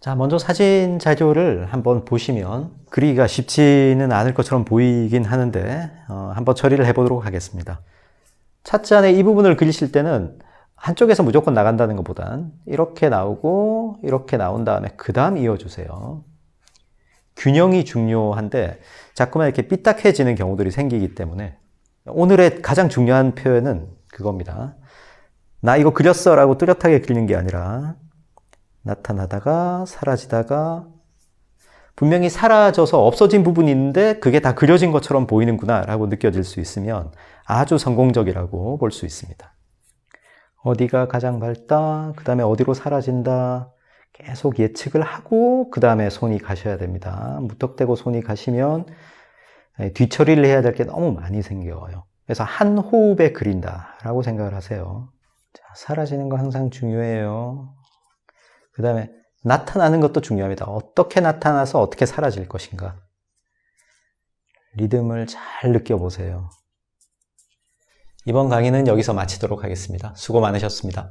자, 먼저 사진 자료를 한번 보시면 그리기가 쉽지는 않을 것처럼 보이긴 하는데 어, 한번 처리를 해보도록 하겠습니다. 안에 이 부분을 그리실 때는 한쪽에서 무조건 나간다는 것보단 이렇게 나오고 이렇게 나온 다음에 그 다음 이어주세요. 균형이 중요한데 자꾸만 이렇게 삐딱해지는 경우들이 생기기 때문에 오늘의 가장 중요한 표현은 그겁니다. 나 이거 그렸어 라고 뚜렷하게 그리는 게 아니라 나타나다가 사라지다가 분명히 사라져서 없어진 부분이 있는데 그게 다 그려진 것처럼 보이는구나 라고 느껴질 수 있으면 아주 성공적이라고 볼 수 있습니다. 어디가 가장 밝다, 그 다음에 어디로 사라진다, 계속 예측을 하고 그 다음에 손이 가셔야 됩니다. 무턱대고 손이 가시면 뒤처리를 해야 될 게 너무 많이 생겨요. 그래서 한 호흡에 그린다라고 생각을 하세요. 자, 사라지는 거 항상 중요해요. 그 다음에 나타나는 것도 중요합니다. 어떻게 나타나서 어떻게 사라질 것인가. 리듬을 잘 느껴보세요. 이번 강의는 여기서 마치도록 하겠습니다. 수고 많으셨습니다.